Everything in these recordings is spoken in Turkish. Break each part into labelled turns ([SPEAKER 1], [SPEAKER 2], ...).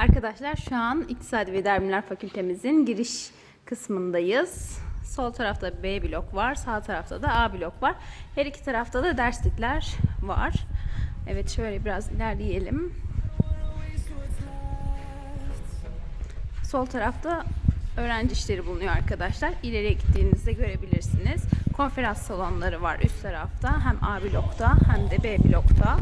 [SPEAKER 1] Arkadaşlar şu an İktisadi ve Derbilimler Fakültemizin giriş kısmındayız. Sol tarafta B blok var, sağ tarafta da A blok var. Her iki tarafta da derslikler var. Evet şöyle biraz ilerleyelim. Sol tarafta öğrenci işleri bulunuyor arkadaşlar. İleriye gittiğinizde görebilirsiniz. Konferans salonları var üst tarafta. Hem A blokta hem de B blokta.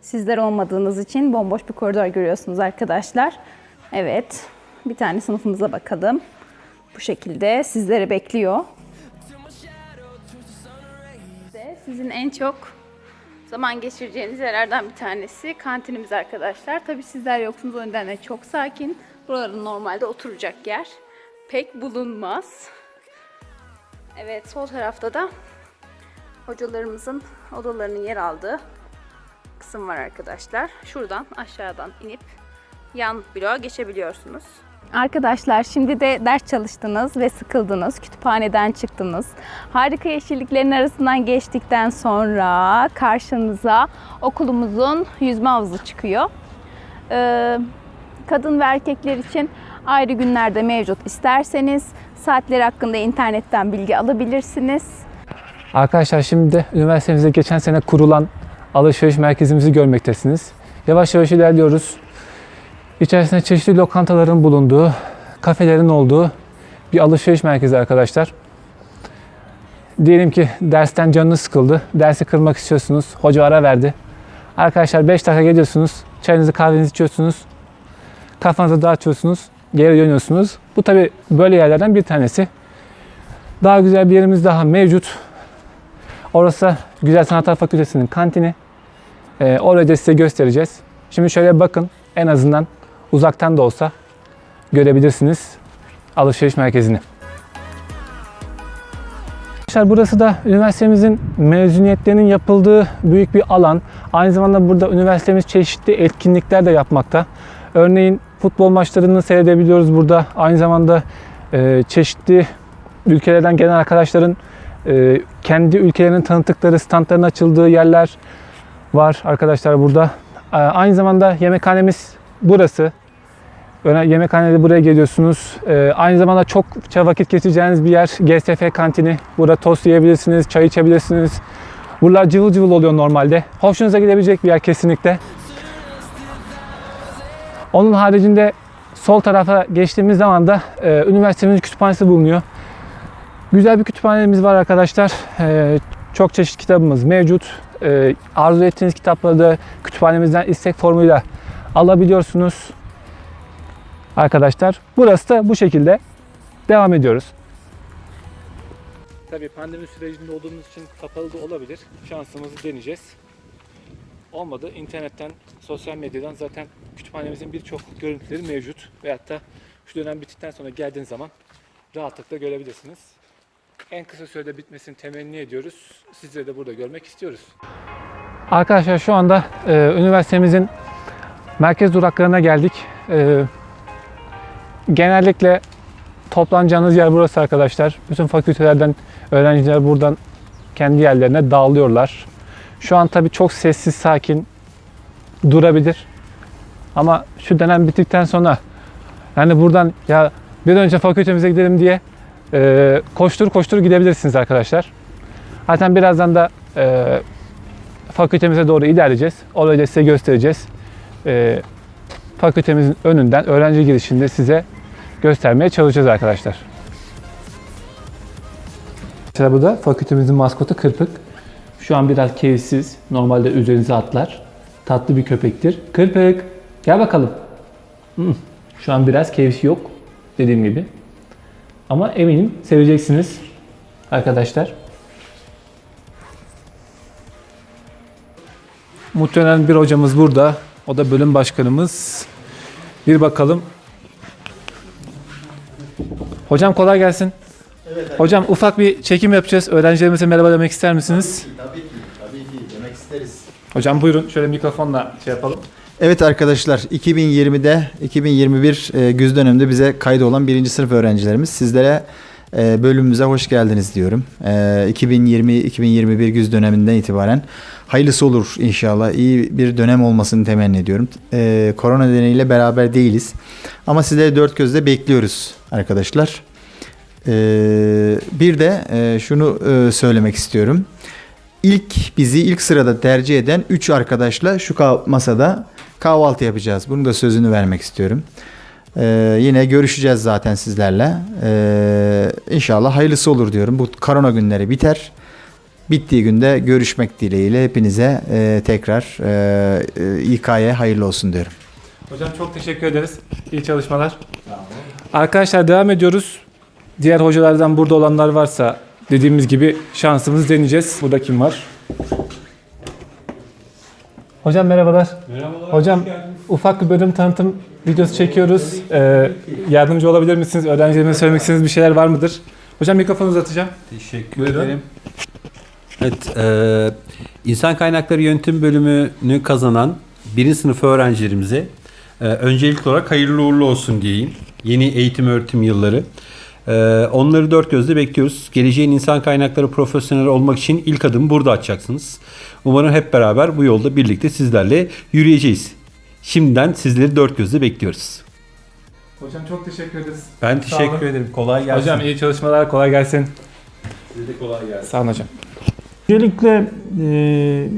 [SPEAKER 1] Sizler olmadığınız için bomboş bir koridor görüyorsunuz arkadaşlar. Evet. Bir tane sınıfımıza bakalım. Bu şekilde sizleri bekliyor. Sizin en çok zaman geçireceğiniz yerlerden bir tanesi kantinimiz arkadaşlar. Tabii sizler yoksunuz o nedenle çok sakin. Buraların normalde oturacak yer pek bulunmaz. Evet sol tarafta da hocalarımızın odalarının yer aldığı kısım var arkadaşlar. Şuradan aşağıdan inip yan bloğa geçebiliyorsunuz. Arkadaşlar şimdi de ders çalıştınız ve sıkıldınız. Kütüphaneden çıktınız. Harika yeşilliklerin arasından geçtikten sonra karşınıza okulumuzun yüzme havuzu çıkıyor. Ee, kadın ve erkekler için ayrı günlerde mevcut isterseniz saatleri hakkında internetten bilgi alabilirsiniz.
[SPEAKER 2] Arkadaşlar şimdi de üniversitemizde geçen sene kurulan alışveriş merkezimizi görmektesiniz. Yavaş yavaş ilerliyoruz. İçerisinde çeşitli lokantaların bulunduğu, kafelerin olduğu bir alışveriş merkezi arkadaşlar. Diyelim ki dersten canınız sıkıldı. Dersi kırmak istiyorsunuz. Hoca ara verdi. Arkadaşlar 5 dakika geliyorsunuz. Çayınızı kahvenizi içiyorsunuz. Kafanızı dağıtıyorsunuz. Geri dönüyorsunuz. Bu tabi böyle yerlerden bir tanesi. Daha güzel bir yerimiz daha mevcut. Orası Güzel Sanatlar Fakültesi'nin kantini. Ee, orayı da size göstereceğiz. Şimdi şöyle bakın. En azından uzaktan da olsa görebilirsiniz alışveriş merkezini. Arkadaşlar burası da üniversitemizin mezuniyetlerinin yapıldığı büyük bir alan. Aynı zamanda burada üniversitemiz çeşitli etkinlikler de yapmakta. Örneğin futbol maçlarını seyredebiliyoruz burada. Aynı zamanda e, çeşitli ülkelerden gelen arkadaşların e, kendi ülkelerinin tanıttıkları standların açıldığı yerler var arkadaşlar burada. E, aynı zamanda yemekhanemiz burası. Yemekhanede buraya geliyorsunuz. E, aynı zamanda çokça vakit geçireceğiniz bir yer GSF kantini. Burada tost yiyebilirsiniz, çay içebilirsiniz. Buralar cıvıl cıvıl oluyor normalde. Hoşunuza gidebilecek bir yer kesinlikle. Onun haricinde sol tarafa geçtiğimiz zaman da e, üniversitemizin kütüphanesi bulunuyor. Güzel bir kütüphanemiz var arkadaşlar. Ee, çok çeşit kitabımız mevcut. Ee, arzu ettiğiniz kitapları da kütüphanemizden istek formuyla alabiliyorsunuz. Arkadaşlar burası da bu şekilde devam ediyoruz. Tabii pandemi sürecinde olduğumuz için kapalı da olabilir. Şansımızı deneyeceğiz. Olmadı internetten, sosyal medyadan zaten kütüphanemizin birçok görüntüleri mevcut. Veyahut da şu dönem bittikten sonra geldiğiniz zaman rahatlıkla görebilirsiniz. En kısa sürede bitmesini temenni ediyoruz. Sizleri de burada görmek istiyoruz. Arkadaşlar şu anda e, üniversitemizin merkez duraklarına geldik. E, genellikle toplanacağınız yer burası arkadaşlar. Bütün fakültelerden öğrenciler buradan kendi yerlerine dağılıyorlar. Şu an tabii çok sessiz, sakin durabilir. Ama şu dönem bittikten sonra yani buradan ya bir önce fakültemize gidelim diye e, koştur koştur gidebilirsiniz arkadaşlar. Zaten birazdan da e, fakültemize doğru ilerleyeceğiz. Orayı da size göstereceğiz. E, fakültemizin önünden öğrenci girişinde size göstermeye çalışacağız arkadaşlar. Mesela bu da fakültemizin maskotu Kırpık. Şu an biraz keyifsiz. Normalde üzerinize atlar. Tatlı bir köpektir. Kırpık gel bakalım. Şu an biraz keyfi yok dediğim gibi. Ama eminim seveceksiniz arkadaşlar. Muhtemelen bir hocamız burada. O da bölüm başkanımız. Bir bakalım. Hocam kolay gelsin. Hocam ufak bir çekim yapacağız. Öğrencilerimize merhaba demek ister misiniz?
[SPEAKER 3] Tabii ki, tabii ki demek isteriz.
[SPEAKER 2] Hocam buyurun şöyle mikrofonla şey yapalım.
[SPEAKER 3] Evet arkadaşlar 2020'de 2021 e, güz döneminde bize kaydı olan birinci sınıf öğrencilerimiz sizlere e, bölümümüze hoş geldiniz diyorum. E, 2020-2021 güz döneminden itibaren hayırlısı olur inşallah. İyi bir dönem olmasını temenni ediyorum. E, korona nedeniyle beraber değiliz. Ama sizleri dört gözle bekliyoruz arkadaşlar. E, bir de e, şunu e, söylemek istiyorum. İlk bizi ilk sırada tercih eden 3 arkadaşla şu masada kahvaltı yapacağız. Bunun da sözünü vermek istiyorum. Ee, yine görüşeceğiz zaten sizlerle. Ee, inşallah hayırlısı olur diyorum. Bu korona günleri biter. Bittiği günde görüşmek dileğiyle hepinize e, tekrar e, e, İK'ye hayırlı olsun diyorum.
[SPEAKER 2] Hocam çok teşekkür ederiz. İyi çalışmalar. Arkadaşlar devam ediyoruz. Diğer hocalardan burada olanlar varsa dediğimiz gibi şansımızı deneyeceğiz. Burada kim var? Hocam merhabalar.
[SPEAKER 4] Merhabalar.
[SPEAKER 2] Hocam ufak bir bölüm tanıtım videosu çekiyoruz. Ee, yardımcı olabilir misiniz? Öğrencilerime söylemek istediğiniz bir şeyler var mıdır? Hocam mikrofonu uzatacağım.
[SPEAKER 4] Teşekkür
[SPEAKER 2] Buyurun.
[SPEAKER 4] ederim. Evet, e, insan kaynakları yönetim bölümünü kazanan birinci sınıf öğrencilerimize e, öncelikli olarak hayırlı uğurlu olsun diyeyim. Yeni eğitim öğretim yılları. E, onları dört gözle bekliyoruz. Geleceğin insan kaynakları profesyoneli olmak için ilk adımı burada atacaksınız. Umarım hep beraber bu yolda birlikte sizlerle yürüyeceğiz. Şimdiden sizleri dört gözle bekliyoruz.
[SPEAKER 2] Hocam çok teşekkür ederiz.
[SPEAKER 4] Ben
[SPEAKER 2] Sağ
[SPEAKER 4] teşekkür
[SPEAKER 2] olun.
[SPEAKER 4] ederim. Kolay gelsin.
[SPEAKER 2] Hocam iyi çalışmalar. Kolay gelsin.
[SPEAKER 4] Size de kolay gelsin.
[SPEAKER 2] Sağ olun hocam.
[SPEAKER 5] Öncelikle e,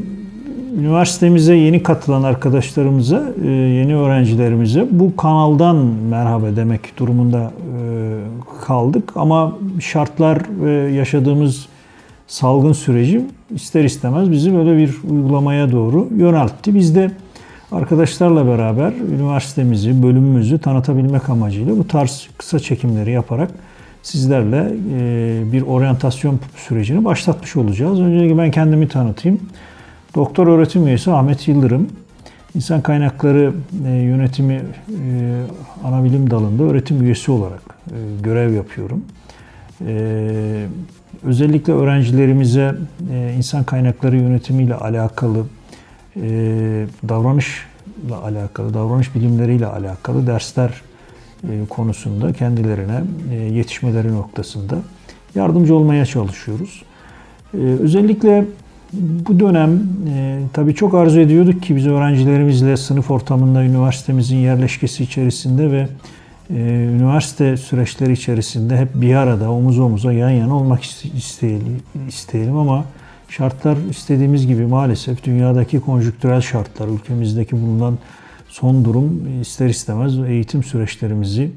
[SPEAKER 5] üniversitemize yeni katılan arkadaşlarımıza, e, yeni öğrencilerimize bu kanaldan merhaba demek durumunda kaldık. Ama şartlar ve yaşadığımız salgın süreci ister istemez bizi böyle bir uygulamaya doğru yöneltti. Biz de arkadaşlarla beraber üniversitemizi, bölümümüzü tanıtabilmek amacıyla bu tarz kısa çekimleri yaparak sizlerle e, bir oryantasyon sürecini başlatmış olacağız. Öncelikle ben kendimi tanıtayım. Doktor öğretim üyesi Ahmet Yıldırım. İnsan kaynakları e, yönetimi e, ana bilim dalında öğretim üyesi olarak görev yapıyorum. E, özellikle öğrencilerimize e, insan kaynakları yönetimiyle alakalı e, davranışla alakalı, davranış bilimleriyle alakalı dersler e, konusunda kendilerine e, yetişmeleri noktasında yardımcı olmaya çalışıyoruz. E, Özellikle bu dönem e, tabii çok arzu ediyorduk ki biz öğrencilerimizle sınıf ortamında üniversitemizin yerleşkesi içerisinde ve e, üniversite süreçleri içerisinde hep bir arada omuz omuza yan yana olmak iste- isteyelim, isteyelim ama şartlar istediğimiz gibi maalesef dünyadaki konjüktürel şartlar, ülkemizdeki bulunan son durum ister istemez eğitim süreçlerimizi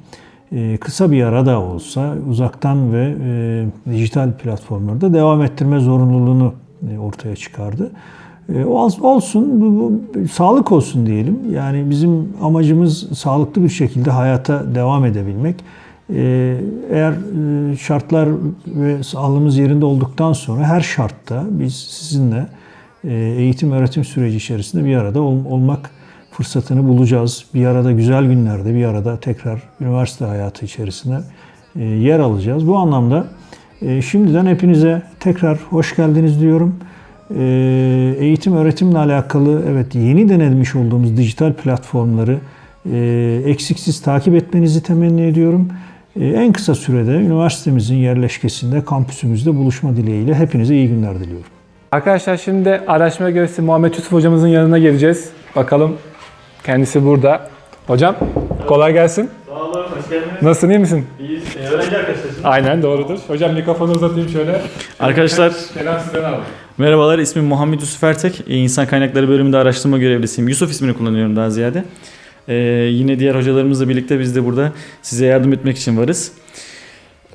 [SPEAKER 5] e, kısa bir arada olsa uzaktan ve e, dijital platformlarda devam ettirme zorunluluğunu e, ortaya çıkardı. E, ol- Olsun, bu, bu- sağlık olsun diyelim. Yani bizim amacımız sağlıklı bir şekilde hayata devam edebilmek. E, Eğer e, şartlar ve sağlığımız yerinde olduktan sonra her şartta biz sizinle eğitim öğretim süreci içerisinde bir arada ol- olmak fırsatını bulacağız. Bir arada güzel günlerde bir arada tekrar üniversite hayatı içerisinde yer alacağız. Bu anlamda şimdiden hepinize tekrar hoş geldiniz diyorum. E, Eğitim öğretimle alakalı evet yeni denemiş olduğumuz dijital platformları e, eksiksiz takip etmenizi temenni ediyorum. E, En kısa sürede üniversitemizin yerleşkesinde, kampüsümüzde buluşma dileğiyle hepinize iyi günler diliyorum.
[SPEAKER 2] Arkadaşlar şimdi de araştırma görevlisi Muhammed Yusuf hocamızın yanına geleceğiz. Bakalım kendisi burada. Hocam kolay gelsin.
[SPEAKER 6] Sağ olun, hoş geldiniz.
[SPEAKER 2] Nasılsın iyi misin?
[SPEAKER 6] İyiyiz. Ee, öğrenci.
[SPEAKER 2] Aynen doğrudur. Hocam mikrofonu uzatayım şöyle.
[SPEAKER 6] Arkadaşlar
[SPEAKER 2] Selam sizden alalım.
[SPEAKER 6] merhabalar, ismim Muhammed Yusuf Ertek. Ee, İnsan Kaynakları bölümünde araştırma görevlisiyim. Yusuf ismini kullanıyorum daha ziyade. Ee, yine diğer hocalarımızla birlikte biz de burada size yardım etmek için varız.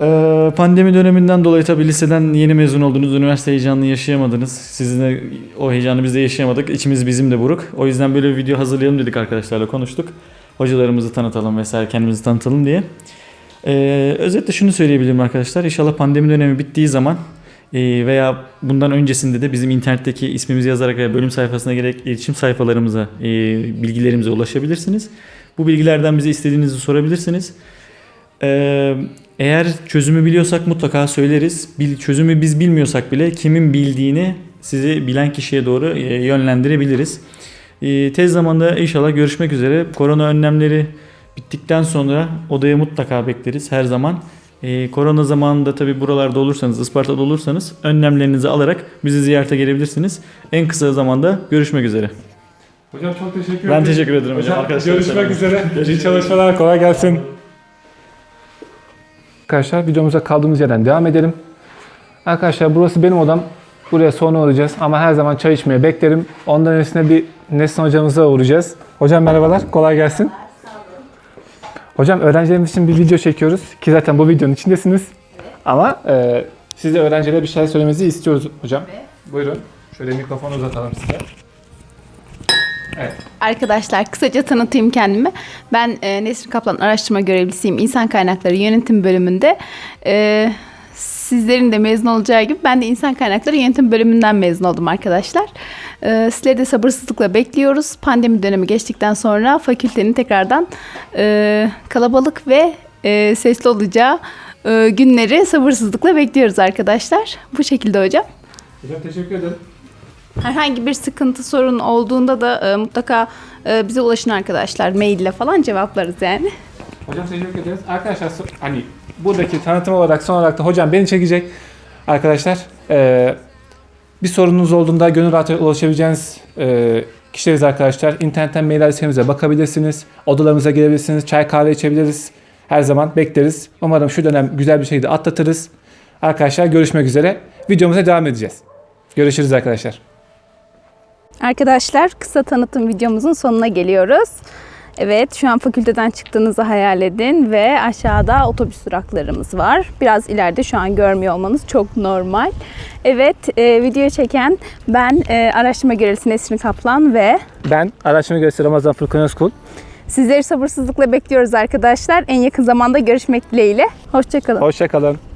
[SPEAKER 6] Ee, pandemi döneminden dolayı tabii liseden yeni mezun oldunuz, üniversite heyecanını yaşayamadınız. Sizinle o heyecanı biz de yaşayamadık. İçimiz bizim de buruk. O yüzden böyle bir video hazırlayalım dedik arkadaşlarla konuştuk. Hocalarımızı tanıtalım vesaire kendimizi tanıtalım diye. Ee, özetle şunu söyleyebilirim arkadaşlar. İnşallah pandemi dönemi bittiği zaman e, veya bundan öncesinde de bizim internetteki ismimizi yazarak veya bölüm sayfasına gerek iletişim sayfalarımıza, e, bilgilerimize ulaşabilirsiniz. Bu bilgilerden bize istediğinizi sorabilirsiniz. Ee, eğer çözümü biliyorsak mutlaka söyleriz. Çözümü biz bilmiyorsak bile kimin bildiğini sizi bilen kişiye doğru e, yönlendirebiliriz. Tez zamanda inşallah görüşmek üzere. Korona önlemleri bittikten sonra odaya mutlaka bekleriz her zaman. E, korona zamanında tabi buralarda olursanız, Isparta'da olursanız önlemlerinizi alarak bizi ziyarete gelebilirsiniz. En kısa zamanda görüşmek üzere.
[SPEAKER 2] Hocam çok teşekkür
[SPEAKER 6] Ben teşekkür ederim hocam. Arkadaşlar
[SPEAKER 2] görüşmek üzere. İyi çalışmalar. Kolay gelsin. Arkadaşlar videomuza kaldığımız yerden devam edelim. Arkadaşlar burası benim odam. Buraya sonra uğrayacağız ama her zaman çay içmeye beklerim. Ondan öncesinde bir Nesin hocamıza uğrayacağız. Hocam merhabalar, kolay gelsin. Hocam öğrencilerimiz için bir video çekiyoruz ki zaten bu videonun içindesiniz. Ama e, siz de öğrencilere bir şey söylemenizi istiyoruz hocam. Buyurun. Şöyle mikrofonu uzatalım size.
[SPEAKER 1] Arkadaşlar kısaca tanıtayım kendimi. Ben e, Nesrin Kaplan araştırma görevlisiyim. İnsan Kaynakları Yönetim bölümünde. E, sizlerin de mezun olacağı gibi ben de İnsan Kaynakları Yönetim bölümünden mezun oldum arkadaşlar. E, sizleri de sabırsızlıkla bekliyoruz. Pandemi dönemi geçtikten sonra fakültenin tekrardan e, kalabalık ve e, sesli olacağı e, günleri sabırsızlıkla bekliyoruz arkadaşlar. Bu şekilde hocam.
[SPEAKER 2] Hocam teşekkür ederim.
[SPEAKER 1] Herhangi bir sıkıntı sorun olduğunda da e, mutlaka e, bize ulaşın arkadaşlar. Maille falan cevaplarız yani.
[SPEAKER 2] Hocam teşekkür ederiz. Arkadaşlar hani buradaki tanıtım olarak son olarak da hocam beni çekecek. Arkadaşlar eee, bir sorununuz olduğunda gönül rahatlıkla ulaşabileceğiniz eee kişileriz arkadaşlar. İnternetten mail adresimize bakabilirsiniz. Odalarımıza gelebilirsiniz. Çay kahve içebiliriz. Her zaman bekleriz. Umarım şu dönem güzel bir şekilde atlatırız. Arkadaşlar görüşmek üzere. Videomuza devam edeceğiz. Görüşürüz arkadaşlar.
[SPEAKER 1] Arkadaşlar kısa tanıtım videomuzun sonuna geliyoruz. Evet şu an fakülteden çıktığınızı hayal edin ve aşağıda otobüs duraklarımız var. Biraz ileride şu an görmüyor olmanız çok normal. Evet e, video çeken ben e, araştırma görevlisi Nesrin Kaplan ve
[SPEAKER 2] Ben araştırma görevlisi Ramazan Furkan Özkul.
[SPEAKER 1] sizleri sabırsızlıkla bekliyoruz arkadaşlar. En yakın zamanda görüşmek dileğiyle. Hoşçakalın.
[SPEAKER 2] Hoşçakalın.